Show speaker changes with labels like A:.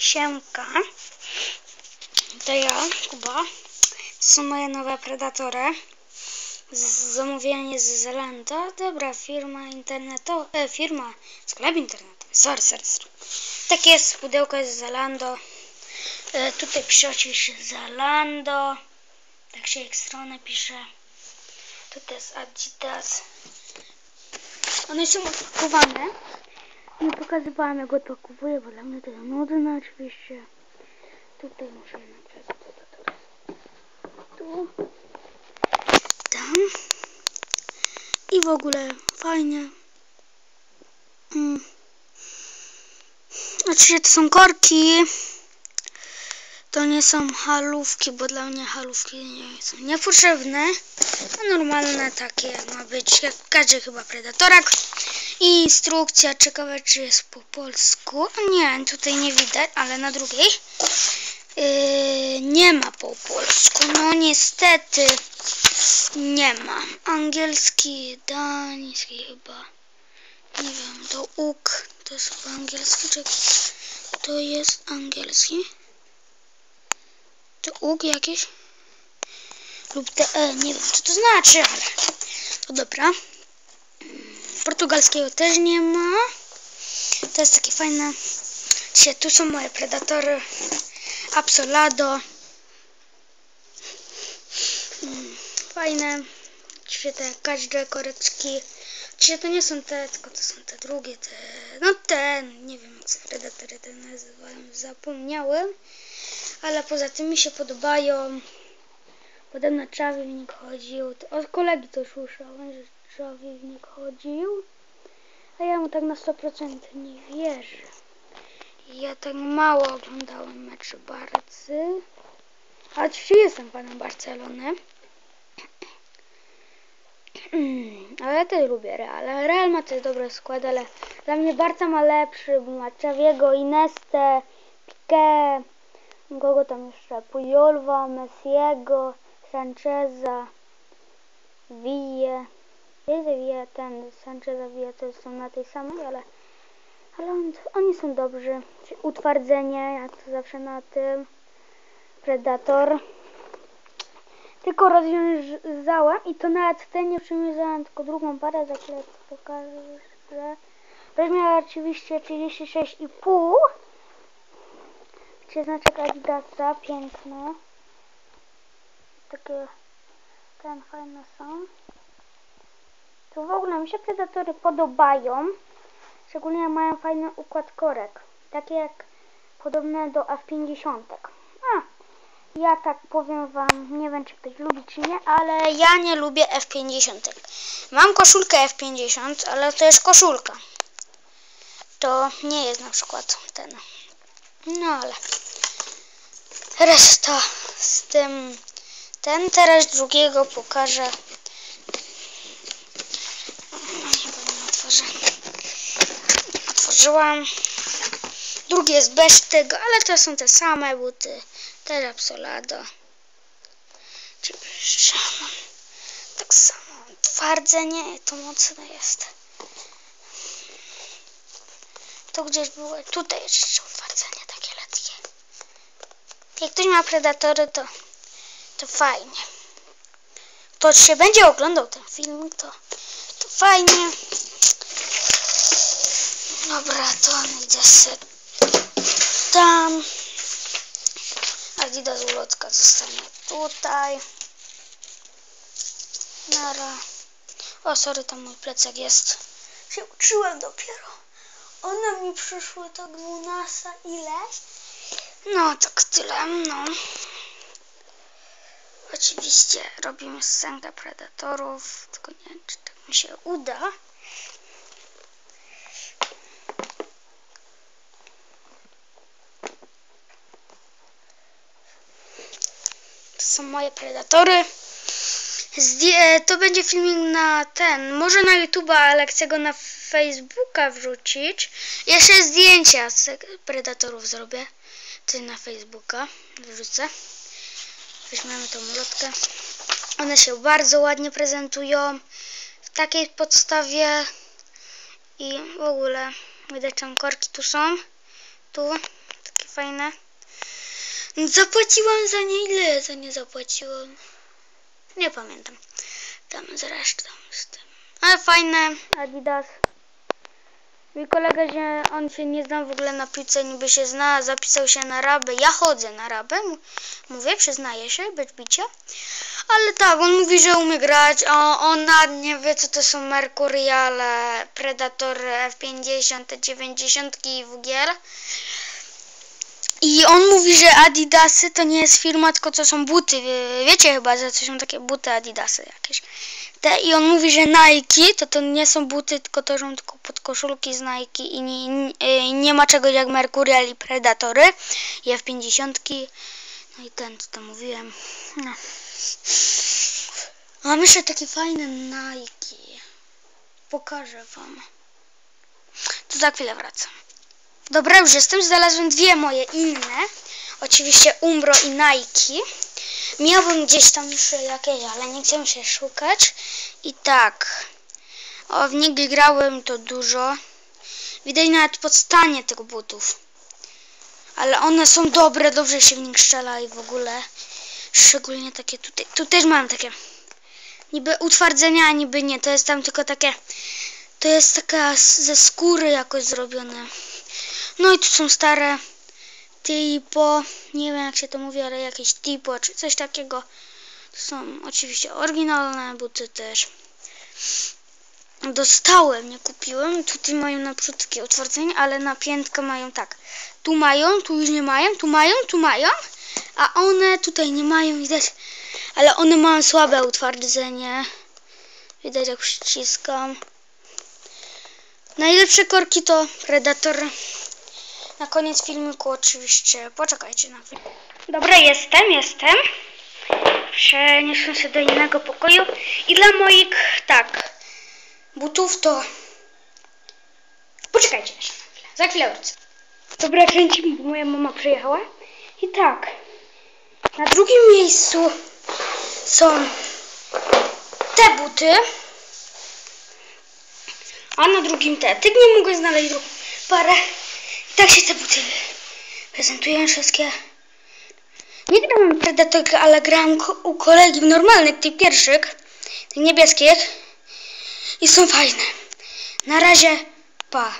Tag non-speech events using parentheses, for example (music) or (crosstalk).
A: Siemka. To ja, Kuba. Są moje nowe predatory. Zamówienie z Zalando. Dobra, firma internetowa. E, firma, sklep internetowy. Sorry, sorry, sorry. Takie jest pudełko jest z Zalando. E, tutaj pisze oczywiście Zalando. Tak się jak stronę pisze. Tutaj jest Adidas. One są opakowane. Nie pokazywałam jak kupuje, bo dla mnie to jest nudne oczywiście. Tutaj muszę na przykład co to teraz. Tu. Tam. I w ogóle fajnie. Mm. Oczywiście to są korki. To nie są halówki, bo dla mnie halówki nie są niepotrzebne. A normalne takie ma być, jak każdy chyba predatorek. Instrukcja, ciekawe czy jest po polsku. Nie, tutaj nie widać, ale na drugiej yy, nie ma po polsku. No niestety nie ma. Angielski, dański chyba. Nie wiem, to UK, to jest chyba angielski, czy to jest angielski? To UK jakiś? Lub te, e, nie wiem co to znaczy, ale to dobra. Portugalskiego też nie ma. To jest takie fajne. Dzisiaj tu są moje predatory. Absolado. Mm, Fajne. Świetne jak każde koreczki. Dzisiaj to nie są te, tylko to są te drugie. Te, no te, nie wiem jak te predatory te nazywają. Zapomniałem. Ale poza tym mi się podobają. Podobno Czawi w nich chodził. Od kolegi to słyszałem, że Nich chodził. A ja mu tak na 100% nie wierzę. Ja tak mało oglądałem meczy Barcy. A oczywiście jestem fanem Barcelony. (clears throat) Ale ja też lubię Real. Real ma też dobry skład, ale dla mnie Barca ma lepszy, bo ma Czawiego, Inestę, Piqué, kogo tam jeszcze? Pujolwa, Messiego, Sancheza, Ville. Wiedzę, Ville, ten Sancheza, Ville to są na tej samej, ale, ale on, oni są dobrzy. Utwardzenie, ja to zawsze na tym. Predator. Tylko rozwiązałem i to nawet ten nie przymierzałem, tylko drugą parę, za chwilę pokażę. Weźmie oczywiście 36,5. Czy znaczek Adidasa, piękny. Takie ten fajne są. To w ogóle mi się predatory podobają. Szczególnie mają fajny układ korek. Takie jak podobne do F50. A, ja tak powiem wam, nie wiem czy ktoś lubi czy nie, ale ja nie lubię F50. Mam koszulkę F50, ale to jest koszulka. To nie jest na przykład ten. No ale reszta z tym ten teraz drugiego pokażę. Otworzyłam. Drugi jest bez tego, ale to są te same buty. Też Absolado. Przepraszam. Tak samo. Twarde nie, to mocne jest. To gdzieś było. Tutaj jeszcze utwardzenie takie letnie. Jak ktoś ma predatory, to, to fajnie. Kto się będzie oglądał ten filmik, to, to fajnie. Dobra, to on idzie sobie tam. Adidas ulotka zostanie tutaj. Nara. O, sorry, tam mój plecak jest. Się uczyłem dopiero. One mi przyszły to 12 ileś. No, tak tyle, no. Oczywiście robimy scenkę predatorów, tylko nie wiem, czy tak mi się uda. Są moje predatory. Zdję to będzie filmik na ten, może na YouTube'a, ale chcę go na Facebooka wrzucić. Jeszcze zdjęcia z predatorów zrobię. Tutaj na Facebooka wrzucę. Weźmiemy tą lotkę. One się bardzo ładnie prezentują w takiej podstawie i w ogóle widać tam korki tu są. Tu takie fajne. Zapłaciłam za nie ile za nie zapłaciłam? Nie pamiętam. Tam zresztą z tym. Ale fajne Adidas. Mój kolega, że on się nie zna w ogóle na piłce, niby się zna, zapisał się na rabę. Ja chodzę na rabę, mówię, przyznaję się, bez bicia. Ale tak, on mówi, że umie grać, a on nawet nie wie, co to są Mercuriale, Predator F50, 90 i WGL. I on mówi, że Adidasy to nie jest firma, tylko to są buty. Wie- Wiecie chyba, że to są takie buty Adidasy jakieś. Te, I on mówi, że Nike to to nie są buty, tylko to są tylko podkoszulki z Nike i nie, nie, nie ma czegoś jak Mercurial i Predatory i F50. No i ten, co tam mówiłem. No. Mam jeszcze takie fajne Nike. Pokażę wam. To za chwilę wracam. Dobra, już jestem. Znalazłem dwie moje inne. Oczywiście Umbro i Nike. Miałbym gdzieś tam jeszcze jakieś, ale nie chciałem się szukać. I tak. O, w nich grałem to dużo. Widać nawet podstanie tych butów. Ale one są dobre, dobrze się w nich strzela i w ogóle. Szczególnie takie tutaj. Tu też mam takie niby utwardzenia, a niby nie. To jest tam tylko takie. To jest taka ze skóry jakoś zrobione. No i tu są stare typo, nie wiem jak się to mówi, ale jakieś typo czy coś takiego. To są oczywiście oryginalne buty też. Dostałem, nie kupiłem. Tutaj mają naprzód takie utwardzenie, ale na piętkę mają tak. Tu mają, tu już nie mają, tu mają, tu mają, a one tutaj nie mają, widać. Ale one mają słabe utwardzenie. Widać jak przyciskam. Najlepsze korki to Predator. Na koniec filmiku oczywiście. Poczekajcie na chwilę. Dobra, jestem, jestem. Przeniosłem się do innego pokoju. I dla moich, tak, butów to... Poczekajcie jeszcze na chwilę. Za chwilę wrócę. Dobra, kręcimy, bo moja mama przyjechała. I tak, na drugim miejscu są te buty. A na drugim te. Tych nie mogę znaleźć parę. Tak się te buty prezentują wszystkie. Nie grałem Predator, ale grałem u kolegi w normalnych, tych pierwszych, tych niebieskich. I są fajne. Na razie, pa.